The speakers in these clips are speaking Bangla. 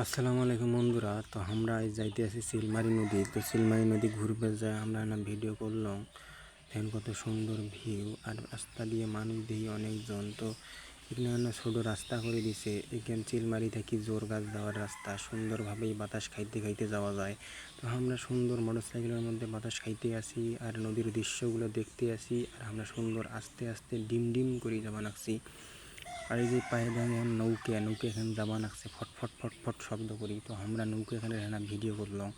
আসসালামু আলাইকুম বন্ধুরা, তো আমরা যাইতে আছি সিলমারি নদী। তো সিলমারি নদী ঘুরবে যায় আমরা না ভিডিও করলাম। দেখেন কত সুন্দর ভিউ, আর রাস্তা দিয়ে মানুষ দিয়ে অনেকজন। তো এখানে ছোট রাস্তা করে দিছে। এখানে চিলমারি থেকে জোর গাছ যাওয়ার রাস্তা, সুন্দরভাবেই বাতাস খাইতে খাইতে যাওয়া যায়। তো আমরা সুন্দর মোটরসাইকেলের মধ্যে বাতাস খাইতে আসি, আর নদীর দৃশ্যগুলো দেখতে আসি, আর আমরা সুন্দর আস্তে আস্তে ডিম ডিম করে যাবা নাকছি আর এই যে পায়ে দেখেন নৌকে নৌকে এখানে যাবা নাকছে ফটফট ফট ফট ফট শব্দ করি। তো আমরা নৌকে এখানে এখানে ভিডিও করলাম।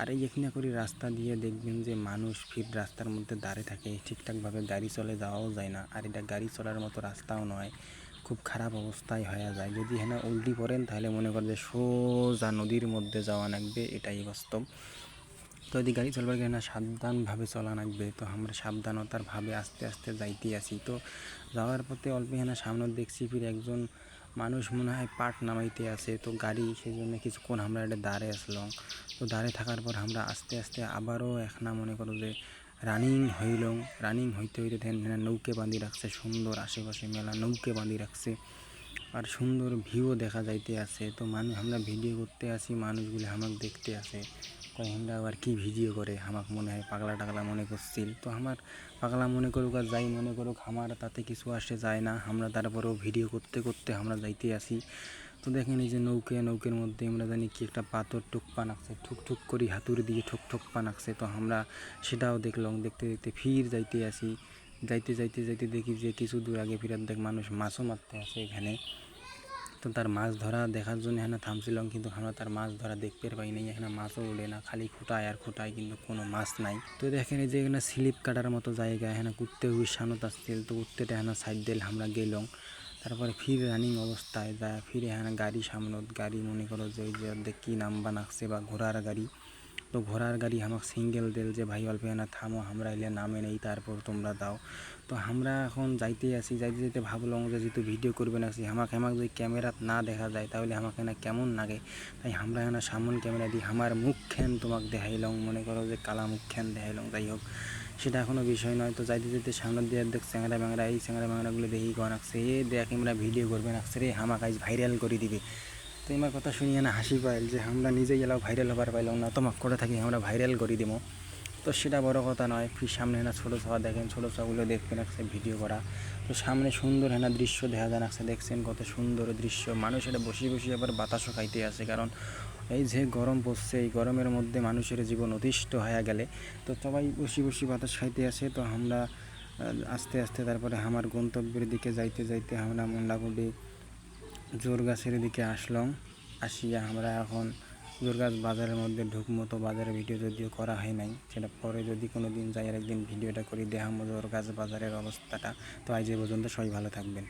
আর এই এখানে করি রাস্তা দিয়ে দেখবেন যে মানুষ ফির রাস্তার মধ্যে দাঁড়িয়ে থাকে, ঠিকঠাকভাবে গাড়ি চলে যাওয়াও যায় না। আর এটা গাড়ি চলার মতো রাস্তাও নয়, খুব খারাপ অবস্থায় হয়ে যায়। যদি এখানে উল্টি পড়েন তাহলে মনে করেন যে সোজা নদীর মধ্যে যাওয়া লাগবে, এটাই বাস্তব। তো যদি গাড়ি চলবার গেলে না সাবধানভাবে চলা লাগবে। তো আমরা সাবধানতার ভাবে আস্তে আস্তে যাইতে আসি তো যাওয়ার পথে অল্প এখানে সামনে দেখছি ফির একজন মানুষ মনে হয় পাট নামাইতে আছে। তো গাড়ি সেই জন্য কিছুক্ষণ আমরা এটা দাঁড়ে আসলাম। তো দাঁড়ে থাকার পর আমরা আস্তে আস্তে আবারও এখানে মনে করো যে রানিং হইলং রানিং হইতে হইতে এখানে নৌকে বাঁধি রাখছে, সুন্দর আশেপাশে মেলা নৌকে বাঁধি রাখছে। আর সুন্দর ভিউ দেখা যাইতে আছে। তো মানুষ আমরা ভিডিও করতে আসি মানুষগুলি আমাকে দেখতে আসে কয় আমরা আবার কি ভিডিও করে? আমাকে মনে হয় পাগলা টাগলা মনে করছিল। তো আমার পাগলা মনে করুক আর যাই মনে করুক, আমার তাতে কিছু আসে যায় না। আমরা তারপরেও ভিডিও করতে করতে আমরা যাইতে আসি। তো দেখেন এই যে নৌকে, নৌকের মধ্যে আমরা জানি কি একটা পাথর টুক পা নাকছে ঠুক ঠুক করি হাতুড়ি দিয়ে ঠুক ঠুক পা নাকছে তো আমরা সেটাও দেখলাম, দেখতে দেখতে ফির যাইতে আসি। যাইতে যাইতে যাইতে দেখি যে কিছু দূর আগে ফিরার দেখ মানুষ মাছও মারতে আসে এখানে। তো তার মাছ ধরা দেখার জন্য এখানে থামছিলাম, কিন্তু আমরা তার মাছ ধরা দেখতে পাই নাই। এখানে মাছও ওঠে না, খালি খুঁটায় আর খুঁটায় কিন্তু কোনো মাছ নাই। তো দেখেন এই যে এখানে স্লিপ কাটার মতো জায়গা, এখানে কুত্তে হুই সানত আসছিল তো কুত্তেটা এখানে সাইড দিল আমরা গেলাম। তারপরে ফির রানিং অবস্থায় যা ফিরে এখানে গাড়ি সামনত গাড়ি মনে করো যে দেখি যে অর্ধেক কী নাম বানাচ্ছে বা ঘোড়ার গাড়ি। তো ঘোড়ার গাড়ি আমাকে সিঙ্গেল দিল যে, ভাই, অল্প এখানে থামো, আমরা এলে নামে নেই, তারপর তোমরা দাও। তো আমরা এখন যাইতে আসি, যাইতে যাইতে ভাবলাম যে, যেহেতু ভিডিও করবে না আসি আমাকে আমাকে যদি ক্যামেরাত না দেখা যায়, তাহলে আমাকে না কেমন লাগে? তাই আমরা এখানে সামন ক্যামেরা দিই আমার মুখখান তোমাকে দেখাইলাম, মনে করো যে, কালা মুখখান দেখাইলাম, যাই হোক। সেটা এখনও বিষয় নয়, তো যাইতে যেতে সামনের দিয়ে দেখ, চ্যাংরা ব্যাংরা এই চ্যাংরা ব্যাংরাগুলো দেখি গন আসছে এ দেখ আমরা ভিডিও করবে আসছে রে, আমাকে আজ ভাইরাল করে দিবে। তো আমার কথা শুনিয়ে না হাসি পাইল যে আমরা নিজেই এলাও ভাইরাল হবার পাইলাম, না তোমাকে করে থাকি, আমরা ভাইরাল করে দিব তো সেটা বড় কথা নয়, ফির সামনে না ছোটো ছাওয়া দেখেন, ছোটো ছাওয়াগুলো দেখবেন একসাথে ভিডিও করা। তো সামনে সুন্দর হেনা দৃশ্য দেখা যায় একসাথে দেখছেন কত সুন্দর দৃশ্য। মানুষ এটা বসে বসে আবার বাতাসও খাইতে আসে, কারণ এই যে গরম পড়ছে, এই গরমের মধ্যে মানুষের জীবন অতিষ্ঠ হয়ে গেলে, তো সবাই বসে বসে বাতাস খাইতে আসে। তো আমরা আস্তে আস্তে তারপরে আমার গন্তব্যের দিকে যাইতে যাইতে আমরা মোটামুটি জোর গাছের দিকে আসলাম। আসিয়া আমরা এখন জোর গাছ বাজারের মধ্যে ঢুকমো তো বাজারের ভিডিও যদিও করা হয় নাই, সেটা পরে যদি কোনো দিন যাই আর একদিন ভিডিওটা করি দেখামো জোরগাছ বাজারের অবস্থাটা। তো আজ এ পর্যন্ত সবাই ভালো থাকবেন।